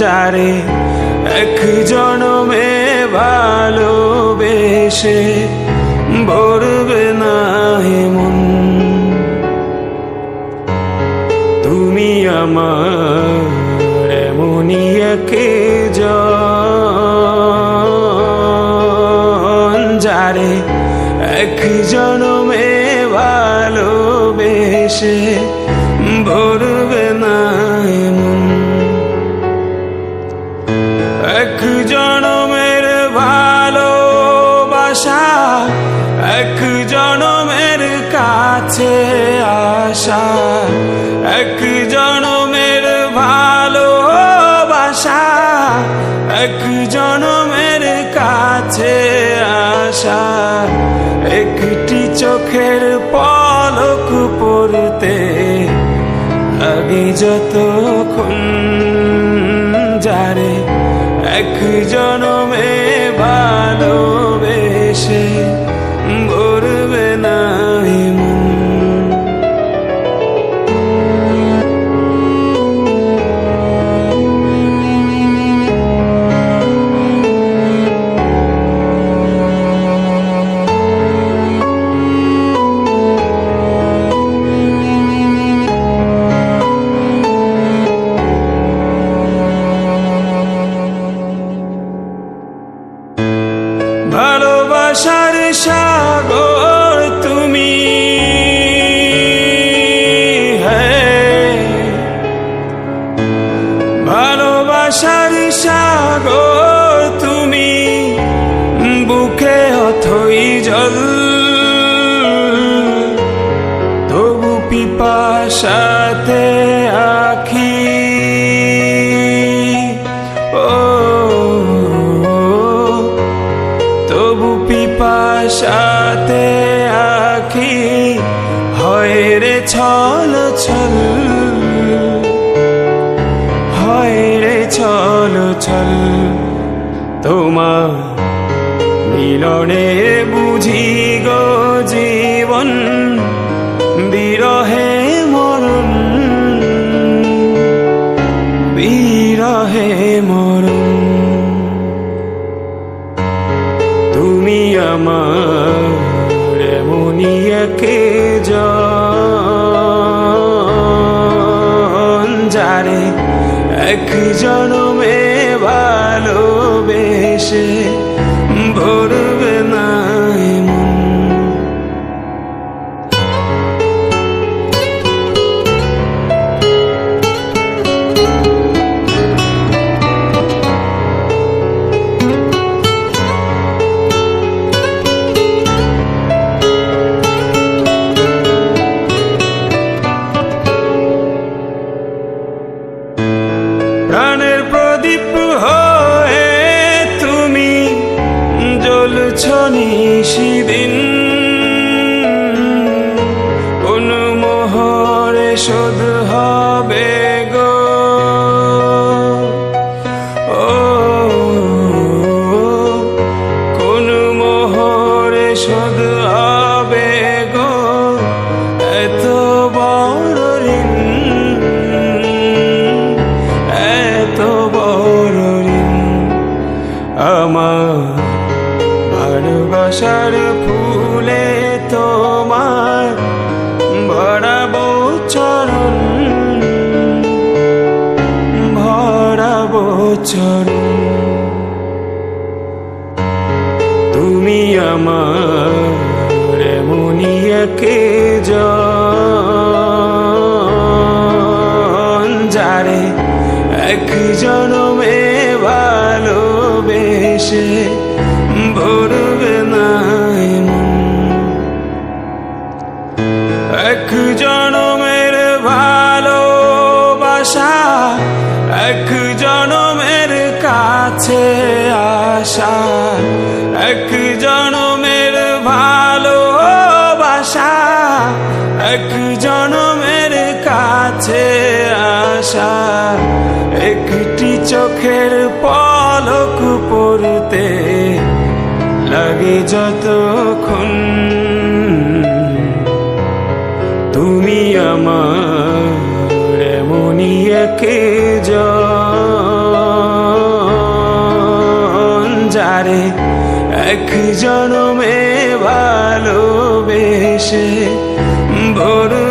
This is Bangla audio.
যারে এক জনমে ভালোবেসে ভরবে না এমন তুমি আমার এমনই এক যারে এক জনমে ভালোবেসে ভরবে এক জনমের ভালোবাসা, এক জনমের কাছে আশা এক জনমের ভালোবাসা, এক জনমের কাছে আশা একটি চোখের পলক পড়তে আগে যতক্ষণ যারে এক জনমে ভালোবেসে সাগর তুমি বুকে অথই জল। তবু পিপাসাতে আখি। ও, তবু পিপাসাতে আখি হয় রে ছল ছল। হয় রে ছল ছল। মিলনে বুঝি গো জীবন, বিরহে মরণ। বিরহে মরণ। তুমি আমার এমনই একে যারে এক জনমে ভালোবেসে ভালোবাসার ফুলে তোমার ভরাবো চরণ ভরাবো চরণ। তুমি আমার এমনই একে যারে এক জনমে ভালোবেসে আশা এক জনমের ভালোবাসা। এক জনমের কাছে আশা একটি চোখের পলক পড়তে লাগে যতক্ষণ। তুমি আমার এমনই একে জারে এক জনমে ভালোবেসে ভোর